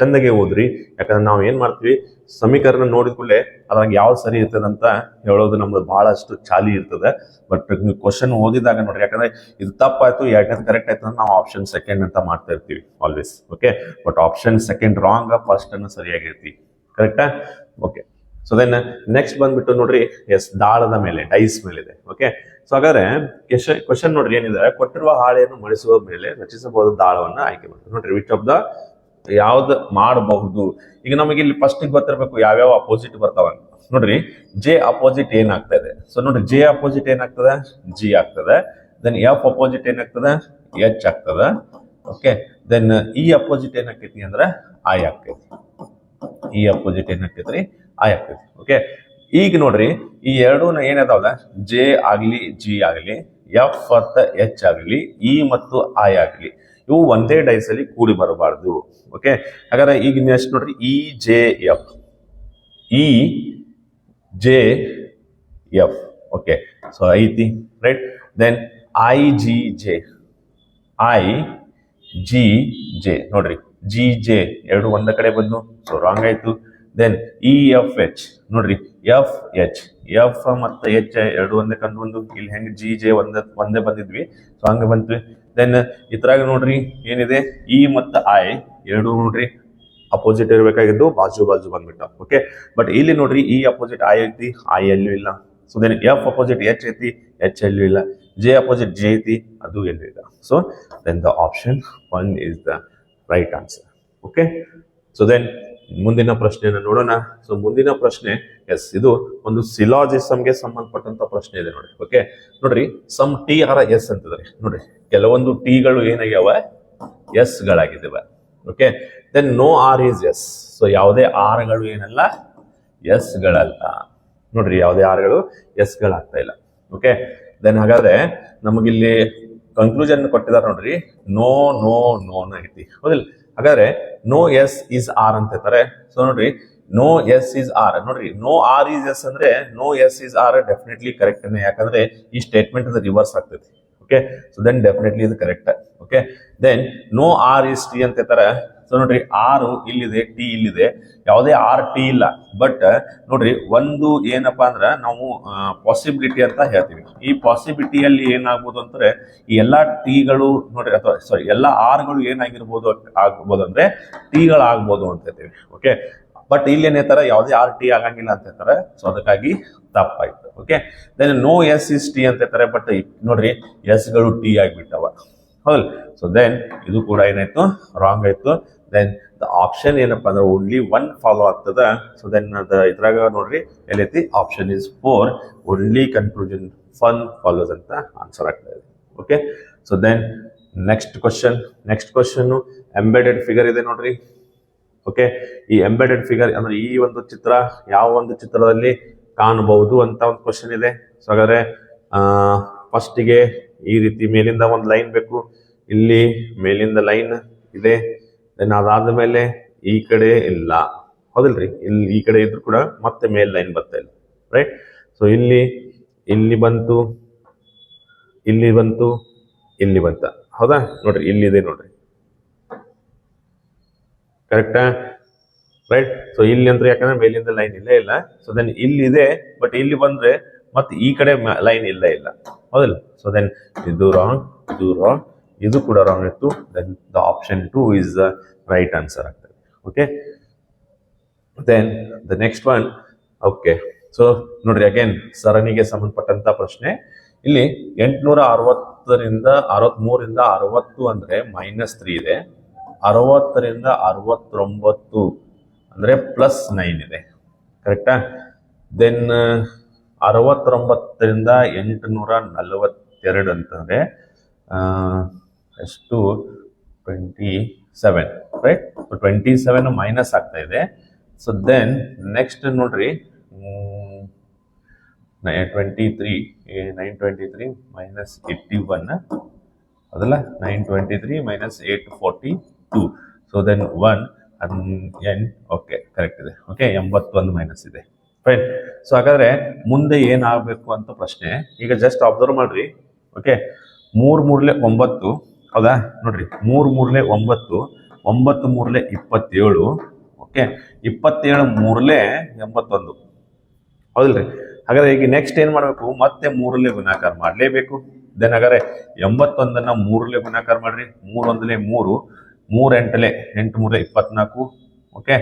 ಚಂದಗೆ ಓದ್ರಿ ಯಾಕಂದ್ರೆ ನಾವು ಏನ್ ಮಾಡ್ತೀವಿ, ಸಮೀಕರಣ ನೋಡಿದ ಕೂಡಲೇ ಅದ್ರಾಗ ಯಾವ್ದು ಸರಿ ಇರ್ತದೆ ಅಂತ ಹೇಳೋದು ನಮ್ದು ಬಹಳಷ್ಟು ಚಾಲಿ ಇರ್ತದೆ. ಬಟ್ ನೀವು ಕ್ವಶನ್ ಓದಿದಾಗ ನೋಡ್ರಿ, ಯಾಕಂದ್ರೆ ಇದು ತಪ್ಪಾಯ್ತು ಎರಡನೇದು ಕರೆಕ್ಟ್ ಆಯ್ತು ಅಂದ್ರೆ ನಾವು ಆಪ್ಷನ್ ಸೆಕೆಂಡ್ ಅಂತ ಮಾಡ್ತಾ ಇರ್ತೀವಿ always okay but option second wrong first ಅನ್ನು ಸರಿಯಾಗಿರ್ತಿ ಕರೆಕ್ಟಾ ಓಕೆ ಸೊ ದೆನ್ ನೆಕ್ಸ್ಟ್ ಬಂದ್ಬಿಟ್ಟು ನೋಡ್ರಿ ಎಸ್ ದಾಳದ ಮೇಲೆ ಡೈಸ್ ಮೇಲೆ ಇದೆ ಓಕೆ ಸೊ ಹಾಗಾದ್ರೆ ಕ್ವಶನ್ ನೋಡ್ರಿ ಏನಿದೆ, ಕೊಟ್ಟಿರುವ ಹಾಳೆಯನ್ನು ಮಡಿಸುವ ಮೇಲೆ ರಚಿಸಬಹುದಾದ ದಾಳವನ್ನು ಆಯ್ಕೆ ಮಾಡಿ ನೋಡ್ರಿ ವಿಚ್ ಆಫ್ ದ ಯಾವ್ದು ಮಾಡಬಹುದು? ಈಗ ನಮಗೆ ಇಲ್ಲಿ ಫಸ್ಟ್ ಗೊತ್ತಿರಬೇಕು ಯಾವ್ಯಾವ ಅಪೋಸಿಟ್ ಬರ್ತಾವ. ನೋಡ್ರಿ ಜೆ ಅಪೋಸಿಟ್ ಏನಾಗ್ತಾ ಇದೆ? ಸೊ ನೋಡ್ರಿ ಜೆ ಅಪೋಸಿಟ್ ಏನಾಗ್ತದೆ ಜಿ ಆಗ್ತದೆ. ದೆನ್ ಎಫ್ ಅಪೋಸಿಟ್ ಏನಾಗ್ತದೆ ಎಚ್ ಆಗ್ತದೆ. ಓಕೆ ದೆನ್ ಇ ಅಪೋಸಿಟ್ ಏನಾಗ್ತೈತಿ ಅಂದ್ರೆ ಐ ಆಗ್ತೈತಿ. ಇ ಅಪೋಸಿಟ್ ಏನಾಗ್ತೈತ್ರಿ ಐ ಆಗ್ತೈತಿ. ಓಕೆ ಈಗ ನೋಡ್ರಿ, ಈ ಎರಡು ಏನದಾವಲ್ಲ ಜೆ ಆಗ್ಲಿ ಜಿ ಆಗ್ಲಿ ಎಫ್ ಮತ್ತು ಎಚ್ ಆಗಲಿ ಇ ಮತ್ತು ಐ ಆಗಲಿ. ಇವು ಒಂದೇ ಡೈಸ್ ಅಲ್ಲಿ ಕೂಡಿ ಬರಬಾರ್ದು. ಓಕೆ ಹಾಗಾದ್ರೆ ಈಗ ನೆಕ್ಸ್ಟ್ ನೋಡ್ರಿ E J F E J F okay so ಐತಿ right then I G J I G J ನೋಡ್ರಿ ಜಿ ಜೆ ಎರಡು ಒಂದ ಕಡೆ ಬಂದು ಸೊ ರಾಂಗ್ ಆಯ್ತು. ದೆನ್ ಇ ಎಫ್ ಎಚ್ ನೋಡ್ರಿ ಎಫ್ ಎಚ್ ಎಫ್ ಮತ್ತೆ ಎಚ್ ಎರಡು ಒಂದೇ ಕಂಡು ಬಂದು, ಇಲ್ಲಿ ಹೆಂಗೆ ಜಿ ಜೆ ಒಂದೇ ಒಂದೇ ಬಂದಿದ್ವಿ ಸೊ ಹಂಗೆ ಬಂದ್ವಿ ದೆನ್ ಇದ್ರಾಗ ನೋಡ್ರಿ ಏನಿದೆ? ಇ ಮತ್ತು ಐ ಎರಡು ನೋಡ್ರಿ ಅಪೋಸಿಟ್ ಇರಬೇಕಾಗಿದ್ದು ಬಾಜು ಬಾಜು ಬಂದ್ಬಿಟ್ಟ. ಓಕೆ ಬಟ್ ಇಲ್ಲಿ ನೋಡ್ರಿ ಇ ಅಪೋಸಿಟ್ ಐ ಐತಿ ಐ ಎಲ್ಲೂ ಇಲ್ಲ. So then F opposite H ಐತಿ ಎಚ್ ಎಲ್ಲೂ ಇಲ್ಲ. ಜೆ ಅಪೋಸಿಟ್ ಜೆ ಐತಿ, ಅದು ಎಲ್ಲೂ ಇಲ್ಲ. So then the option one is the right answer okay so then ಮುಂದಿನ ಪ್ರಶ್ನೆಯನ್ನು ನೋಡೋಣ. ಸೊ ಮುಂದಿನ ಪ್ರಶ್ನೆ ಎಸ್ ಇದು ಒಂದು ಸಿಲಾಜಿಸಮ್ಗೆ ಸಂಬಂಧಪಟ್ಟಂತ ಪ್ರಶ್ನೆ ಇದೆ ನೋಡಿ. ಓಕೆ ನೋಡ್ರಿ, ಸಮ್ ಟಿ ಆರ್ ಎಸ್ ಅಂತದ್ರಿ ನೋಡ್ರಿ ಕೆಲವೊಂದು ಟಿಗಳು ಏನಾಗ್ಯಾವ? S ಗಳಾಗಿದ್ದಾವೆ. Okay then no R is S so ಯಾವುದೇ ಆರ್ಗಳು ಏನಲ್ಲ? ಎಸ್ ಗಳಲ್ಲ. ನೋಡ್ರಿ, ಯಾವುದೇ ಆರ್ಗಳು ಎಸ್ ಗಳಾಗ್ತಾ ಇಲ್ಲ. ಓಕೆ ದೆನ್ ಹಾಗಾದ್ರೆ ನಮಗಿಲ್ಲಿ ಕನ್ಕ್ಲೂಷನ್ ಕೊಟ್ಟಿದ್ದಾರೆ ನೋಡ್ರಿ. ನೋ ನೋ ನೋ ಐತಿ. ಹೌದಿಲ್ಲ? ಹಾಗಾದ್ರೆ ನೋ ಎಸ್ ಇಸ್ ಆರ್ ಅಂತ ಹೇಳ್ತಾರೆ. ಸೊ ನೋಡ್ರಿ ನೋ ಎಸ್ ಇಸ್ ಆರ್ ನೋಡ್ರಿ ನೋ ಆರ್ ಇಸ್ ಎಸ್ ಅಂದ್ರೆ no S is R definitely correct ಯಾಕಂದ್ರೆ ಈ ಸ್ಟೇಟ್ಮೆಂಟ್ ಅದು ರಿವರ್ಸ್ ಆಗ್ತೈತಿ. ಓಕೆ ಸೊ ದೆನ್ ಡೆಫಿನೆಟ್ಲಿ ಇದು correct okay then no R is T ಅಂತ ಹೇಳ್ತಾರೆ. ಸೊ ನೋಡ್ರಿ, ಆರು ಇಲ್ಲಿದೆ, ಟಿ ಇಲ್ಲಿದೆ. ಯಾವುದೇ ಆರ್, ಟಿ ಇಲ್ಲ. ಬಟ್ ನೋಡ್ರಿ, ಒಂದು ಏನಪ್ಪಾ ಅಂದ್ರೆ ನಾವು ಪಾಸಿಬಿಲಿಟಿ ಅಂತ ಹೇಳ್ತೀವಿ. ಈ ಪಾಸಿಬಿಲಿಟಿಯಲ್ಲಿ ಏನಾಗ್ಬೋದು ಅಂದ್ರೆ, ಈ ಎಲ್ಲಾ ಟಿಗಳು, ನೋಡ್ರಿ, ಅಥವಾ ಸಾರಿ ಎಲ್ಲಾ ಆರ್ಗಳು ಏನಾಗಿರ್ಬೋದು ಆಗ್ಬೋದು ಅಂದ್ರೆ, ಟಿಗಳು ಆಗ್ಬೋದು ಅಂತ ಹೇಳ್ತೀವಿ. ಓಕೆ ಬಟ್ ಇಲ್ಲಿ ಏನೇತಾರೆ ಯಾವುದೇ ಆರ್, ಟಿ ಆಗಂಗಿಲ್ಲ ಅಂತ ಹೇಳ್ತಾರೆ. ಸೊ ಅದಕ್ಕಾಗಿ ತಪ್ಪಾಯ್ತು. Okay then no S is T ಅಂತ ಹೇಳ್ತಾರೆ. ಬಟ್ ನೋಡ್ರಿ ಎಸ್ಗಳು ಟಿ ಆಗಿಬಿಟ್ಟವ. ಹೌದಲ್ ಸೊ ದೆನ್ ಇದು ಕೂಡ ಏನಾಯ್ತು? ರಾಂಗ್ ಆಯ್ತು. ದೆನ್ ದ ಆಪ್ಷನ್ ಏನಪ್ಪ ಅಂದ್ರೆ ಓನ್ಲಿ ಒನ್ ಫಾಲೋ ಆಗ್ತದ. ಸೊ ದೆನ್ ಅದ ಇದ್ರಾಗ ನೋಡ್ರಿ ಎಲ್ಲೈತಿ option is four only conclusion one follows ಅಂತ ಆನ್ಸರ್ ಆಗ್ತಾ ಇದೆ. Okay so then next question next question embedded figure ಇದೆ ನೋಡ್ರಿ. ಓಕೆ ಈ ಎಂಬೆಡೆಡ್ ಫಿಗರ್ ಅಂದ್ರೆ ಈ ಒಂದು ಚಿತ್ರ ಯಾವ ಒಂದು ಚಿತ್ರದಲ್ಲಿ ಕಾಣಬಹುದು ಅಂತ ಒಂದು ಕ್ವಶನ್ ಇದೆ. ಸೊ ಹಾಗಾದ್ರೆ ಫಸ್ಟಿಗೆ ಈ ರೀತಿ ಮೇಲಿಂದ ಒಂದು ಲೈನ್ ಬೇಕು. ಇಲ್ಲಿ ಮೇಲಿಂದ ಲೈನ್ ಇದೆ. ದೆನ್ ಅದಾದ ಮೇಲೆ ಈ ಕಡೆ ಇಲ್ಲ. ಹೌದಲ್ರಿ? ಇಲ್ಲಿ ಈ ಕಡೆ ಇದ್ರು ಕೂಡ ಮತ್ತೆ ಮೇಲ್ ಲೈನ್ ಬರ್ತಾ ಇಲ್ಲ ರೈಟ್ ಸೊ ಇಲ್ಲಿ ಇಲ್ಲಿ ಬಂತು ಇಲ್ಲಿ ಬಂತು, ಇಲ್ಲಿ ಬಂತ. ಹೌದಾ? ನೋಡ್ರಿ ಇಲ್ಲಿದೆ ನೋಡ್ರಿ. ಕರೆಕ್ಟಾ ರೈಟ್ ಸೊ ಇಲ್ಲಿ ಅಂದ್ರೆ ಯಾಕಂದ್ರೆ ಮೇಲಿಂದ ಲೈನ್ ಇಲ್ಲೇ ಇಲ್ಲ. ಸೊ ದೆನ್ ಇಲ್ಲಿದೆ ಬಟ್ ಇಲ್ಲಿ ಬಂದ್ರೆ ಮತ್ತೆ ಈ ಕಡೆ ಲೈನ್ ಇಲ್ಲ ಇಲ್ಲ. ಹೌದಲ್ಲ? ಸೊ ದೆನ್ ಇದು ರಾಂಗ್ ಇದು ರಾಂಗ್ ಇದು ಕೂಡ ರಾಂಗ್ ಇತ್ತು. Then the option two is the right answer ಆಗ್ತದೆ. Okay then the next one okay so ನೋಡ್ರಿ ಅಗೇನ್ ಸರಣಿಗೆ ಸಂಬಂಧಪಟ್ಟಂತ ಪ್ರಶ್ನೆ. ಇಲ್ಲಿ ಎಂಟುನೂರ ಅರವತ್ತರಿಂದ ಅರವತ್ಮೂರಿಂದ ಅರವತ್ತು ಅಂದ್ರೆ ಮೈನಸ್ ತ್ರೀ ಇದೆ. ಅರವತ್ತರಿಂದ ಅರವತ್ತೊಂಬತ್ತು ಅಂದ್ರೆ ಪ್ಲಸ್ ನೈನ್ ಇದೆ. ಕರೆಕ್ಟಾ ದೆನ್ ಅರವತ್ತೊಂಬತ್ತರಿಂದ ಎಂಟುನೂರ ನಲವತ್ತೆರಡು ಅಂತಂದ್ರೆ ಆ, ಎಷ್ಟು twenty seven right twenty seven minus ಆಗ್ತಾ ಇದೆ. ಸೊ ದೆನ್ ನೆಕ್ಸ್ಟ್ ನೋಡ್ರಿ twenty three nine twenty three minus eighty one ಅದಲ್ಲ nine twenty three minus eight forty two so then one N okay correct ಇದೆ. ಓಕೆ ಎಂಬತ್ತೊಂದು minus ಇದೆ. Fine so ಹಾಗಾದ್ರೆ ಮುಂದೆ ಏನಾಗಬೇಕು ಅಂತ ಪ್ರಶ್ನೆ ಈಗ ಜಸ್ಟ್ ಅಬ್ಸರ್ವ್ ಮಾಡ್ರಿ. ಓಕೆ ಮೂರ್ ಮೂರ್ಲೆ ಒಂಬತ್ತು ಹೌದಾ? ನೋಡ್ರಿ, ಮೂರು ಮೂರ್ಲೆ ಒಂಬತ್ತು ಒಂಬತ್ತು ಮೂರ್ಲೆ ಇಪ್ಪತ್ತೇಳು ಓಕೆ ಇಪ್ಪತ್ತೇಳು ಮೂರ್ಲೆ ಎಂಬತ್ತೊಂದು. ಹೌದಲ್ರಿ? ಹಾಗಾದ್ರೆ ಈಗ ನೆಕ್ಸ್ಟ್ ಏನ್ ಮಾಡ್ಬೇಕು? ಮತ್ತೆ ಮೂರಲ್ಲೇ ಗುಣಾಕಾರ ಮಾಡ್ಲೇಬೇಕು. ದೆನ್ ಹಾಗಾದ್ರೆ ಎಂಬತ್ತೊಂದನ್ನ ಮೂರಲ್ಲೇ ಗುಣಾಕಾರ ಮಾಡ್ರಿ. ಮೂರೊಂದಲೇ ಮೂರು ಮೂರ್ ಎಂಟಲೆ ಎಂಟು ಮೂರಲೆ ಇಪ್ಪತ್ನಾಲ್ಕು ಓಕೆ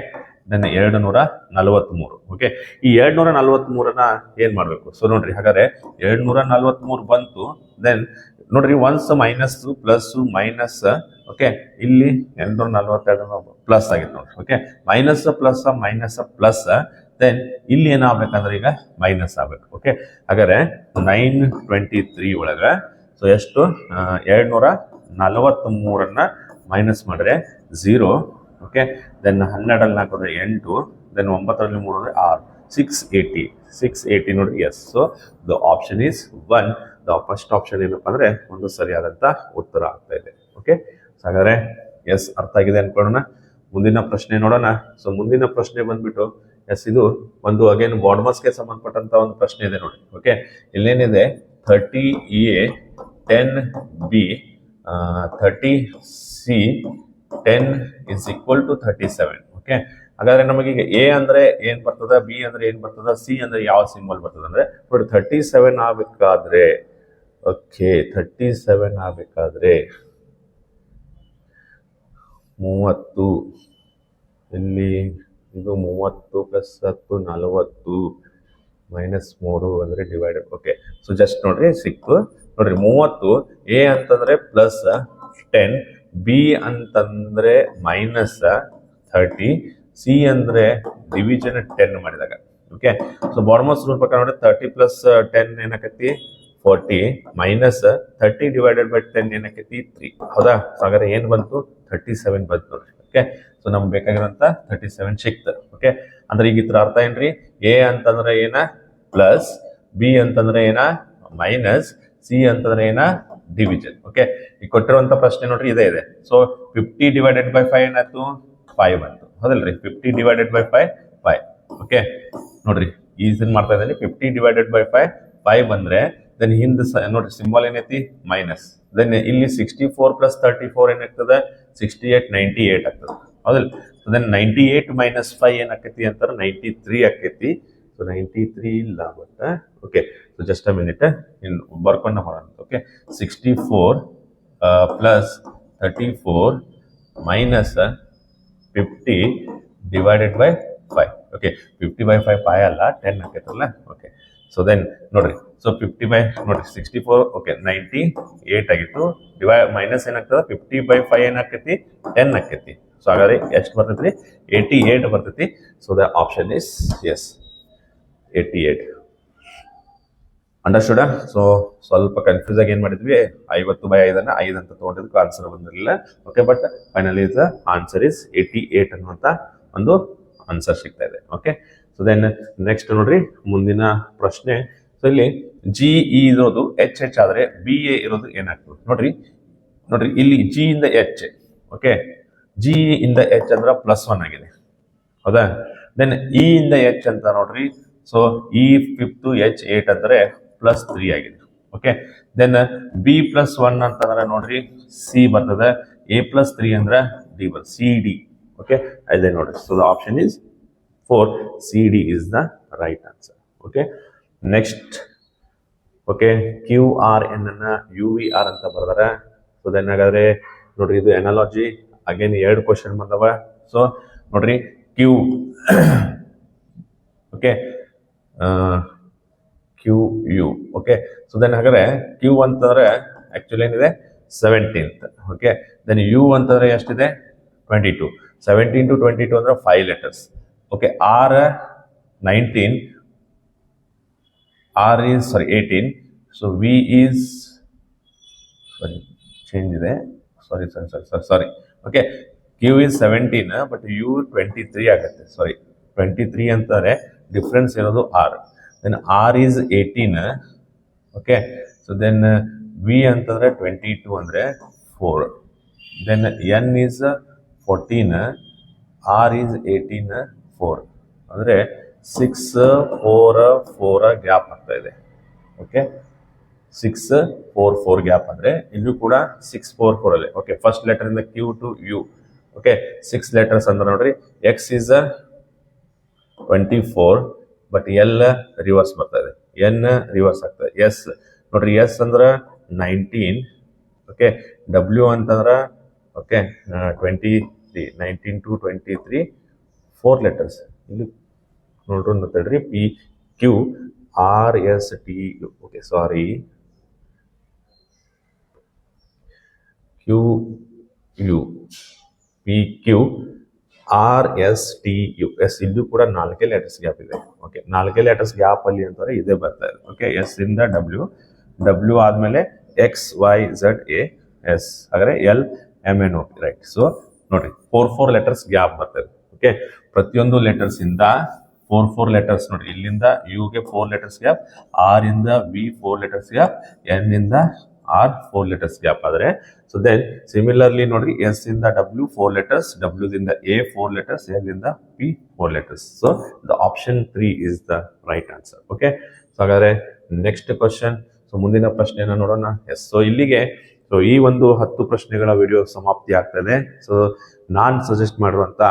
ದೆನ್ ಎರಡು ನೂರ ನಲವತ್ಮೂರು ಓಕೆ ಈ ಎರಡ್ ನೂರ ನಲವತ್ಮೂರನ್ನ ಏನ್ ಮಾಡ್ಬೇಕು? ಸೊ ನೋಡ್ರಿ, ಹಾಗಾದ್ರೆ ಎರಡ್ ನೂರ ನಲವತ್ಮೂರು ಬಂತು ದೆನ್ ನೋಡ್ರಿ ones minus plus minus okay ಇಲ್ಲಿ ಎಂಟುನೂರ ನಲ್ವತ್ತೆರಡು ಪ್ಲಸ್ ಆಗಿತ್ತು ನೋಡ್ರಿ okay minus plus minus plus then ಇಲ್ಲಿ ಏನಾಗಬೇಕಂದ್ರೆ ಈಗ ಮೈನಸ್ ಆಗ್ಬೇಕು ಓಕೆ ಹಾಗಾದ್ರೆ ನೈನ್ ಟ್ವೆಂಟಿ ತ್ರೀ ಒಳಗ ಸೊ ಎಷ್ಟು? ಎರಡು ನೂರ ನಲವತ್ತ್ಮೂರನ್ನ ಮೈನಸ್ ಮಾಡಿದ್ರೆ ಝೀರೋ ಓಕೆ ದೆನ್ ಹನ್ನೆರಡಲ್ಲಿ ನಾಲ್ಕು ಎಂಟು ದೆನ್ ಒಂಬತ್ತರಲ್ಲಿ ಮೂರು ಅಂದರೆ ಆರು ಸಿಕ್ಸ್ ಏಯ್ಟಿ ಸಿಕ್ಸ್ ಏಯ್ಟಿ ನೋಡಿ yes so the option is one first option ಏನಪ್ಪ ಅಂದ್ರೆ ಒಂದು ಸರಿಯಾದಂತ ಉತ್ತರ ಆಗ್ತಾ ಇದೆ. ಓಕೆ ಹಾಗಾದ್ರೆ ಎಸ್ ಅರ್ಥ ಆಗಿದೆ ಅನ್ಕೊಳ್ಳೋಣ. ಮುಂದಿನ ಪ್ರಶ್ನೆ ನೋಡೋಣ. ಸೊ ಮುಂದಿನ ಪ್ರಶ್ನೆ ಬಂದ್ಬಿಟ್ಟು ಎಸ್ ಇದು ಒಂದು ಅಗೇನ್ ಬಾಡ್ಮಸ್ಗೆ ಸಂಬಂಧಪಟ್ಟಂತ ಒಂದು ಪ್ರಶ್ನೆ ಇದೆ ನೋಡಿ. Okay ಇಲ್ಲೇನಿದೆ? Thirty A ten B thirty C ten is equal to thirty seven okay ಹಾಗಾದ್ರೆ ನಮಗೀಗ ಎ ಅಂದ್ರೆ ಏನ್ ಬರ್ತದ? ಬಿ ಅಂದ್ರೆ ಏನ್ ಬರ್ತದ? ಸಿ ಅಂದ್ರೆ ಯಾವ ಸಿಂಬಲ್ ಬರ್ತದ? ಅಂದ್ರೆ, ನೋಡಿ ಥರ್ಟಿ ಸೆವೆನ್ ಆಗ್ಬೇಕಾದ್ರೆ ಓಕೆ ಥರ್ಟಿ ಸೆವೆನ್ ಆಗಬೇಕಾದ್ರೆ ಮೂವತ್ತು. ಇಲ್ಲಿ ಇದು ಮೂವತ್ತು ಪ್ಲಸ್ ಹತ್ತು, ನಲವತ್ತು ಮೈನಸ್ ಮೂರು ಅಂದರೆ ಡಿವೈಡೆಡ್ ಓಕೆ ಸೊ ಜಸ್ಟ್ ನೋಡ್ರಿ, ಸಿಕ್ಕು. ನೋಡ್ರಿ, ಮೂವತ್ತು ಎ ಅಂತಂದರೆ ಪ್ಲಸ್ ಟೆನ್ ಬಿ ಅಂತಂದ್ರೆ ಮೈನಸ್ ಥರ್ಟಿ ಸಿ ಅಂದ್ರೆ ಡಿವಿಷನ್ ಟೆನ್ ಮಾಡಿದಾಗ ಓಕೆ ಸೊ ಬಾರ್ಮಸ್ ರೂಲ್ ಪ್ರಕಾರ ನೋಡಿ thirty plus ten ಏನಾಕತಿ forty minus thirty divided by ten ಏನಾಕೈತಿ three ಹೌದಾ? ಹಾಗಾದ್ರೆ ಏನ್ ಬಂತು? ಥರ್ಟಿ ಸೆವೆನ್ ಬಂತು ಓಕೆ ಸೊ ನಮ್ಗೆ ಬೇಕಾಗಿರೋಂಥ ಥರ್ಟಿ ಸೆವೆನ್ ಸಿಕ್ತು. ಓಕೆ ಅಂದ್ರೆ ಈಗ ಇದ್ರ ಅರ್ಥ ಏನ್ರಿ? ಎ ಅಂತಂದ್ರೆ ಏನ? ಪ್ಲಸ್ ಬಿ ಅಂತಂದ್ರೆ ಏನ? ಮೈನಸ್ ಸಿ ಅಂತಂದ್ರೆ ಏನ? ಡಿವಿಜನ್ ಓಕೆ ಈಗ ಕೊಟ್ಟಿರುವಂತ ಪ್ರಶ್ನೆ ನೋಡ್ರಿ, ಇದೇ, ಇದೆ. So fifty divided by five ಏನಾಯ್ತು? ಫೈವ್ ಬಂತು. ಹೌದಲ್ರಿ? Fifty divided by five five okay ನೋಡ್ರಿ, ಈಸನ್ ಮಾಡ್ತಾ ಇದ್ದೀನಿ. Fifty divided by five five ಬಂದ್ರೆ ದೆನ್ ಹಿಂದೆ ನೋಡ್ರಿ ಸಿಂಬಲ್ ಏನೈತಿ? ಮೈನಸ್ ದೆನ್ ಇಲ್ಲಿ sixty four plus thirty four ಏನಾಗ್ತದೆ? ಸಿಕ್ಸ್ಟಿ ಏಟ್ ನೈಂಟಿ ಏಟ್ ಆಗ್ತದೆ. ಹೌದಿಲ್ಲ? So then ninety eight minus five ಏನಾಕೈತಿ ಅಂತಾರೆ? ನೈಂಟಿ ತ್ರೀ ಆಕೈತಿ ಸೊ ನೈಂಟಿ ತ್ರೀ ಇಲ್ಲ ಆಗುತ್ತೆ okay so just a minute ಇನ್ನು ಬರ್ಕೊಂಡು ಹೊರೋಣ okay sixty four plus thirty four minus fifty divided by five okay fifty by five five ಅಲ್ಲ ten ಆಕೈತಲ್ಲ? Okay so then ನೋಡ್ರಿ. So fifty by ನೋಡ್ರಿ sixty four okay ninety eight ಆಗಿತ್ತು ಡಿವೈ minus ಏನಾಗ್ತದೆ fifty by five ಏನಾಕೈತಿ ten ಆಕೈತಿ so ಹಾಗಾದ್ರೆ ಎಷ್ಟು ಬರ್ತೈತಿ ಏಯ್ಟಿ ಏಟ್ ಬರ್ತೈತಿ. So the option is yes eighty eight understood so ಸ್ವಲ್ಪ ಕನ್ಫ್ಯೂಸ್ ಆಗಿ ಏನ್ ಮಾಡಿದ್ವಿ? ಐವತ್ತು ಬೈ ಐದನ್ನ ಐದು ಅಂತ ತೊಗೊಂಡಿದ್ದಕ್ಕೆ ಆನ್ಸರ್ ಬಂದಿರಲಿಲ್ಲ. Okay but finally the answer is eighty eight ಅನ್ನುವಂಥ ಒಂದು ಆನ್ಸರ್ ಸಿಗ್ತಾ ಇದೆ. ಓಕೆ ಸೊ ದೆನ್ ನೆಕ್ಸ್ಟ್ ನೋಡ್ರಿ, ಮುಂದಿನ ಪ್ರಶ್ನೆ. ಸೊ ಇಲ್ಲಿ ಜಿ ಇ ಇರೋದು ಎಚ್ ಎಚ್ ಆದರೆ ಬಿ ಎ ಇರೋದು ಏನಾಗ್ತದೆ ನೋಡ್ರಿ ನೋಡ್ರಿ, ಇಲ್ಲಿ ಜಿ ಇಂದ ಎಚ್ ಓಕೆ ಜಿ ಇಂದ ಎಚ್ ಅಂದ್ರೆ ಪ್ಲಸ್ ಒನ್ ಆಗಿದೆ. ಹೌದಾ? ದೆನ್ ಇ ಇಂದ ಎಚ್ ಅಂತ ನೋಡ್ರಿ so E fifth H eight ಅಂದ್ರೆ ಪ್ಲಸ್ ತ್ರೀ ಆಗಿದೆ okay then B plus one ಅಂತಂದ್ರೆ ನೋಡ್ರಿ ಸಿ ಬರ್ತದೆ. ಎ ಪ್ಲಸ್ ತ್ರೀ ಅಂದ್ರೆ ಡಿ ಬರ್ ಸಿ ಡಿ ಓಕೆ ಅದೇ ನೋಡ್ರಿ. So the option is four C D is the right answer okay next okay Q R N ಅನ್ನ U V R ಅಂತ ಬರೆದಾರೆ ಸೊ ದೆನ್ ಹಾಗಾದ್ರೆ ನೋಡ್ರಿ, ಇದು ಎನಾಲಜಿ ಅಗೇನ್ ಎರಡು ಕ್ವಶನ್ ಬಂದವ. ಸೊ ನೋಡ್ರಿ Q okay Q U okay so then ಹಾಗಾದ್ರೆ ಕ್ಯೂ ಅಂತಂದ್ರೆ ಆಕ್ಚುಲಿ ಏನಿದೆ? ಸೆವೆಂಟೀನ್ತ್ ಓಕೆ ದೆನ್ ಯು ಅಂತಂದ್ರೆ ಎಷ್ಟಿದೆ? Twenty two seventeen to twenty two ಅಂದ್ರೆ five letters R nineteen R is sorry eighteen so V is sorry change ಇದೆ. Sorry ಸರಿ ಸರಿ sir sorry okay Q is seventeen but U twenty three ಆಗುತ್ತೆ. Sorry twenty three ಅಂತಾರೆ. Difference ಇರೋದು R then R is eighteen okay so then V ಅಂತಂದ್ರೆ twenty two ಅಂದರೆ four then N is fourteen R is eighteen four ಅಂದರೆ six four four gap ಆಗ್ತಾ ಇದೆ. Okay six four four gap ಅಂದರೆ ಇಲ್ಲೂ ಕೂಡ ಸಿಕ್ಸ್ ಫೋರ್ ಫೋರ್ ಅಲ್ಲಿ. Okay first letter ಇಂದ Q to U okay six letters ಅಂದ್ರೆ ನೋಡ್ರಿ X is twenty four but L reverse ಬರ್ತಾ ಇದೆ. ಎನ್ ರಿವರ್ಸ್ ಆಗ್ತದೆ ಎಸ್ ನೋಡ್ರಿ ಎಸ್ ಅಂದ್ರೆ ನೈನ್ಟೀನ್ ಓಕೆ ಡಬ್ಲ್ಯೂ ಅಂತಂದ್ರೆ okay twenty three nineteen to twenty three four letters ಇಲ್ಲಿ ನೋಡ್ರಿ ತಡ್ರಿ P Q R S T U okay sorry Q U P Q R S T U S ಇಲ್ಲೂ ಕೂಡ ನಾಲ್ಕೇ letters gap ಇದೆ. Okay ನಾಲ್ಕೇ letters gap ಅಲ್ಲಿ ಅಂತಂದ್ರೆ ಇದೇ ಬರ್ತಾ ಇದೆ. ಓಕೆ ಎಸ್ ಇಂದ ಡಬ್ಲ್ಯೂ ಡಬ್ಲ್ಯೂ ಆದಮೇಲೆ X Y Z A S ಹಾಗಾದ್ರೆ L M N O right so ನೋಡಿ ಫೋರ್ ಫೋರ್ ಲೆಟರ್ಸ್ ಗ್ಯಾಪ್ ಬರ್ತದೆ ಓಕೆ? ಪ್ರತಿಯೊಂದು ಲೆಟರ್ಸ್ ಇಂದ ಫೋರ್ ಫೋರ್ ಲೆಟರ್ಸ್ ನೋಡಿ. ಇಲ್ಲಿಂದ ಯುಗೆ ಫೋರ್ ಲೆಟರ್ಸ್ ಗ್ಯಾಪ್ ಆರ್ ಇಂದ V four letters gap N ಇಂದ ಆರ್ ಫೋರ್ ಲೆಟರ್ಸ್ ಗ್ಯಾಪ್ ಆದ್ರೆ. ಸೊ ದೆನ್ ಸಿಮಿಲರ್ಲಿ ನೋಡಿ ಎಸ್ ಇಂದ ಡಬ್ಲ್ಯೂ ಫೋರ್ ಲೆಟರ್ಸ್ ಡಬ್ಲ್ಯೂ ದಿಂದ ಎ ಫೋರ್ ಲೆಟರ್ಸ್ ಎಲ್ ಇಂದ P four letters so the option three is the right answer okay so ಹಾಗಾದ್ರೆ next question so ಮುಂದಿನ ಪ್ರಶ್ನೆಯನ್ನು ನೋಡೋಣ. S so ಇಲ್ಲಿಗೆ ಸೊ ಈ ಒಂದು ಹತ್ತು ಪ್ರಶ್ನೆಗಳ ವಿಡಿಯೋ ಸಮಾಪ್ತಿ ಆಗ್ತದೆ ಸೊ ನಾನ್ ಸಜೆಸ್ಟ್ ಮಾಡಿರುವಂತ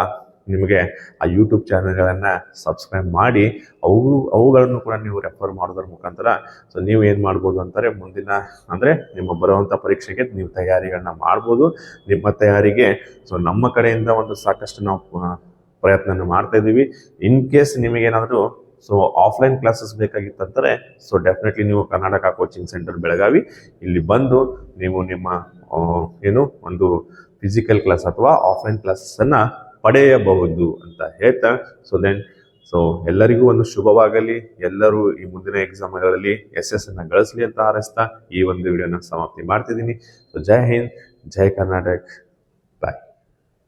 ನಿಮಗೆ ಆ ಯೂಟ್ಯೂಬ್ ಚಾನಲ್ಗಳನ್ನು ಸಬ್ಸ್ಕ್ರೈಬ್ ಮಾಡಿ, ಅವು, ಅವುಗಳನ್ನು ಕೂಡ ನೀವು ರೆಫರ್ ಮಾಡೋದ್ರ ಮುಖಾಂತರ ಸೊ ನೀವು ಏನು ಮಾಡ್ಬೋದು ಅಂತಾರೆ, ಮುಂದಿನ ಅಂದರೆ ನಿಮ್ಮ ಬರುವಂಥ ಪರೀಕ್ಷೆಗೆ ನೀವು ತಯಾರಿಗಳನ್ನ ಮಾಡ್ಬೋದು. ನಿಮ್ಮ ತಯಾರಿಗೆ ಸೊ ನಮ್ಮ ಕಡೆಯಿಂದ ಒಂದು ಸಾಕಷ್ಟು ನಾವು ಪ್ರಯತ್ನ ಮಾಡ್ತಾ ಇದ್ದೀವಿ. ಇನ್ ಕೇಸ್ ನಿಮಗೇನಾದರೂ ಸೊ ಆಫ್ಲೈನ್ ಕ್ಲಾಸಸ್ ಬೇಕಾಗಿತ್ತಂದರೆ ಸೊ ಡೆಫಿನೆಟ್ಲಿ ನೀವು ಕರ್ನಾಟಕ ಕೋಚಿಂಗ್ ಸೆಂಟರ್ ಬೆಳಗಾವಿ, ಇಲ್ಲಿ ಬಂದು ನೀವು ನಿಮ್ಮ ಏನು, ಒಂದು ಫಿಸಿಕಲ್ ಕ್ಲಾಸ್ ಅಥವಾ ಆಫ್ಲೈನ್ ಕ್ಲಾಸನ್ನು ಪಡೆಯಬಹುದು ಅಂತ ಹೇಳ್ತಾ ಸೊ ದೆನ್ ಸೊ ಎಲ್ಲರಿಗೂ ಒಂದು ಶುಭವಾಗಲಿ. ಎಲ್ಲರೂ ಈ ಮುಂದಿನ ಎಕ್ಸಾಮ್ಗಳಲ್ಲಿ ಎಸ್ ಎಸ್ ಅನ್ನ ಗಳಿಸ್ಲಿ ಅಂತ ಹಾರೈಸ್ತಾ ಈ ಒಂದು ವಿಡಿಯೋನ ಸಮಾಪ್ತಿ ಮಾಡ್ತಿದ್ದೀನಿ. ಸೊ ಜೈ ಹಿಂದ್, ಜೈ ಕರ್ನಾಟಕ್.